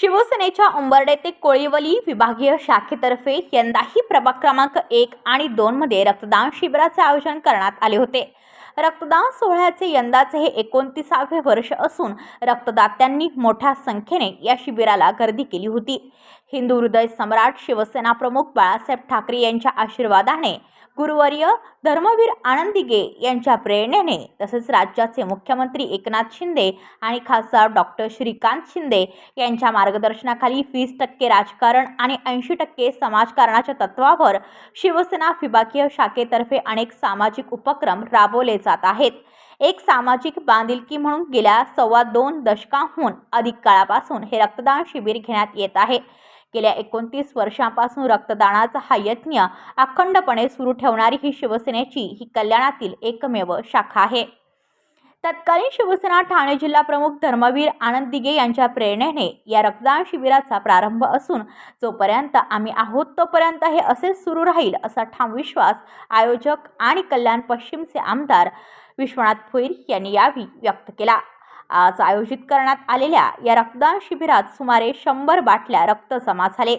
शिवसेनेच्या उंबर्डे ते कोळीवली विभागीय शाखेतर्फे यंदाही प्रभाग क्रमांक एक आणि दोनमध्ये रक्तदान शिबिराचे आयोजन करण्यात आले होते. रक्तदान सोहळ्याचे यंदाचे हे एकोणतीसावे वर्ष असून रक्तदात्यांनी मोठ्या संख्येने या शिबिराला गर्दी केली होती. हिंदू हृदय सम्राट शिवसेना प्रमुख बाळासाहेब ठाकरे यांच्या आशीर्वादाने गुरुवर्य धर्मवीर आनंदिगे यांच्या प्रेरणेने तसेच राज्याचे मुख्यमंत्री एकनाथ शिंदे आणि खासदार डॉक्टर श्रीकांत शिंदे यांच्या मार्गदर्शनाखाली वीस टक्के राजकारण आणि ऐंशी टक्के समाजकारणाच्या तत्वावर शिवसेना विभागीय शाखेतर्फे अनेक सामाजिक उपक्रम राबवले जात आहेत. एक सामाजिक बांधिलकी म्हणून गेल्या सव्वा दोन दशकांहून अधिक काळापासून हे रक्तदान शिबिर घेण्यात येत आहे. गेल्या एकोणतीस वर्षांपासून रक्तदानाचा हा यज्ञ अखंडपणे सुरू ठेवणारी ही शिवसेनेची ही कल्याणातील एकमेव शाखा आहे. तत्कालीन शिवसेना ठाणे जिल्हा प्रमुख धर्मवीर आनंद दिगे यांच्या प्रेरणेने या रक्तदान शिबिराचा प्रारंभ असून जोपर्यंत आम्ही आहोत तोपर्यंत हे असेच सुरू राहील असा ठाम विश्वास आयोजक आणि कल्याण पश्चिमचे आमदार विश्वनाथ भोईर यांनी यावेळी व्यक्त केला. आज आयोजित करण्यात आलेल्या या रक्तदान शिबिरात सुमारे शंभर बाटल्या रक्त जमा झाले.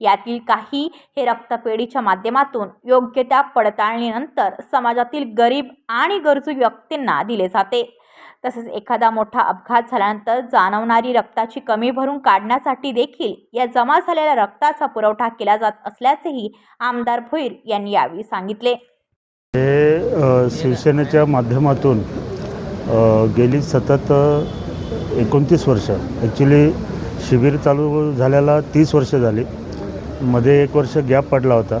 यातील काही हे रक्तपेढीच्या माध्यमातून योग्य त्या पडताळणीनंतर समाजातील गरीब आणि गरजू व्यक्तींना दिले जाते. तसेच एखादा मोठा अपघात झाल्यानंतर जाणवणारी रक्ताची कमी भरून काढण्यासाठी देखील या जमा झालेल्या रक्ताचा पुरवठा केला जात असल्याचेही आमदार भोईर यांनी यावेळी सांगितले. हे शिवसेनेच्या माध्यमातून गेली सतत एकोणतीस वर्ष. ॲक्च्युली शिबिर चालू झाल्याला तीस वर्ष झाली. मध्ये एक वर्ष गॅप पडला होता.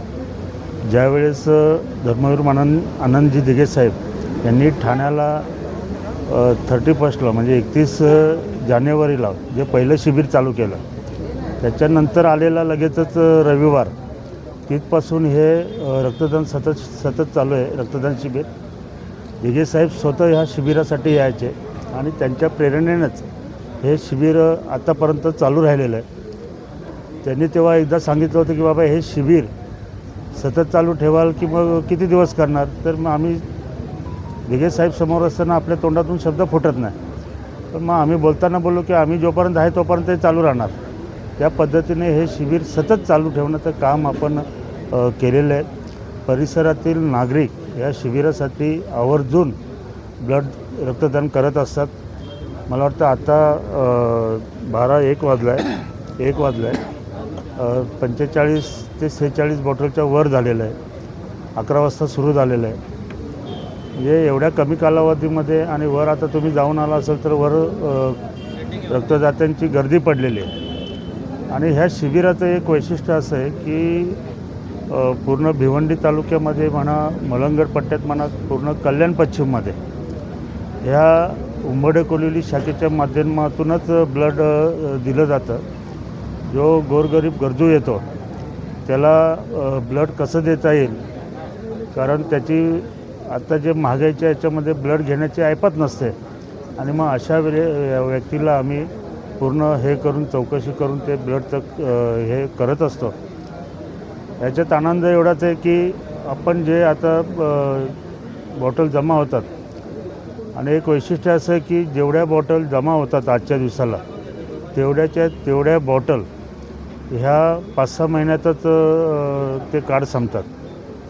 ज्यावेळेस धर्मवीर मानन आनंदजी दिघे साहेब यांनी ठाण्याला थर्टी फर्स्टला म्हणजे एकतीस जानेवारीला जे पहिलं शिबिर चालू केलं त्याच्यानंतर आलेला लगेचच रविवार. तिथपासून हे रक्तदान सतत सतत चालू आहे रक्तदान शिबिर. दिघे साहेब स्वतः ह्या शिबिरासाठी यायचे आणि त्यांच्या प्रेरणेनंच हे शिबिर आत्तापर्यंत आतापर्यंत चालू राहिलेलं आहे. त्यांनी तेव्हा एकदा सांगितलं होतं की बाबा हे शिबिर सतत चालू ठेवाल की मग किती दिवस करणार? तर मग आम्ही दिघे साहेब समोर असताना आपल्या तोंडातून शब्द फुटत नाही. तर मग आम्ही बोलताना बोललो की आम्ही जोपर्यंत आहे तोपर्यंत ते चालू राहणार. त्या पद्धतीने हे शिबिर सतत चालू ठेवण्याचं काम आपण केलेलं आहे. परिसरातील नागरिक या शिबिरासाठी आवर्जून ब्लड रक्तदान करत असतात. मला वाटतं आता बारा एक वाजला आहे एक वाजला आहे पंचेचाळीस ते सेहेचाळीस बॉटलच्या वर झालेलं आहे. अकरा वाजता सुरू झालेलं आहे. म्हणजे एवढ्या कमी कालावधीमध्ये आणि वर आता तुम्ही जाऊन आला असाल तर वर रक्तदात्यांची गर्दी पडलेली आहे. आणि ह्या शिबिराचं एक वैशिष्ट्य असं आहे की पूर्ण भिवंडी तालुक्यामध्ये म्हणा मलंगड पट्ट्यात म्हणा पूर्ण कल्याण पश्चिममध्ये ह्या उंबडे कोलिली शाखेच्या माध्यमातूनच ब्लड दिलं जातं. जो गोरगरीब गरजू येतो त्याला ब्लड कसं देता येईल? कारण त्याची आता जे महागाईच्या याच्यामध्ये ब्लड घेण्याची ऐपत नसते. आणि मग अशा वेळे व्यक्तीला आम्ही पूर्ण हे करून चौकशी करून ते ब्लडचं हे करत असतो. याच्यात आनंद एवढाच आहे की आपण जे आता बॉटल जमा होतात. आणि एक वैशिष्ट्य असं आहे की जेवढ्या बॉटल जमा होतात आजच्या दिवसाला तेवढ्याच्या तेवढ्या बॉटल ह्या पाच सहा महिन्यातच ते कार्ड संपतात.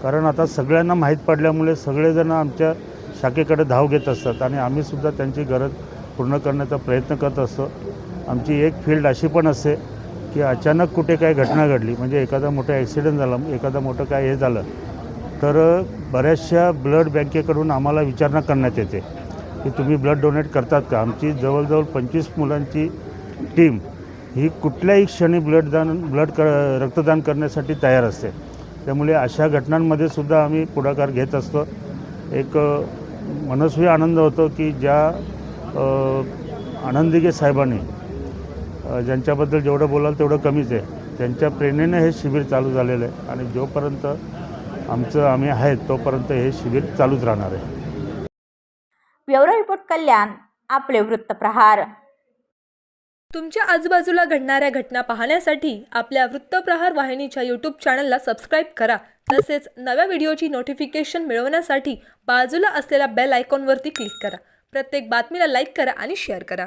कारण आता सगळ्यांना माहीत पडल्यामुळे सगळेजण आमच्या शाखेकडे धाव घेत असतात आणि आम्हीसुद्धा त्यांची गरज पूर्ण करण्याचा प्रयत्न करत असतो. आमची एक फील्ड अशी पण असते की अचानक कुठे काय घटना घडली म्हणजे एखादा मोठा ॲक्सिडेंट झाला एखादा मोठं काय हे झालं तर बऱ्याचशा ब्लड बँकेकडून आम्हाला विचारणा करण्यात येते की तुम्ही ब्लड डोनेट करतात का? आमची जवळजवळ पंचवीस मुलांची टीम ही कुठल्याही क्षणी ब्लडदान ब्लड क रक्तदान करण्यासाठी तयार असते. त्यामुळे अशा घटनांमध्ये सुद्धा आम्ही पुढाकार घेत असतो. एक मनस्वी आनंद होतो की ज्या आनंदिगे साहेबांनी ज्यांच्याबद्दल जेवढं बोलाल तेवढं कमीच आहे. त्यांच्या प्रेरणेने हे शिबिर चालू झालेलं आहे आणि जोपर्यंत आमचं आम्ही आहेत तोपर्यंत हे शिबिर चालूच राहणार आहे. ब्युरो रिपोर्ट कल्याण आपले वृत्तप्रहार तुमच्या आजूबाजूला घडणाऱ्या घटना पाहण्यासाठी आपल्या वृत्तप्रहार वाहिनीच्या यूट्यूब चॅनलला सबस्क्राईब करा. तसेच नव्या व्हिडिओची नोटिफिकेशन मिळवण्यासाठी बाजूला असलेल्या बेल आयकॉनवरती क्लिक करा. प्रत्येक बातमीला लाईक करा आणि शेअर करा.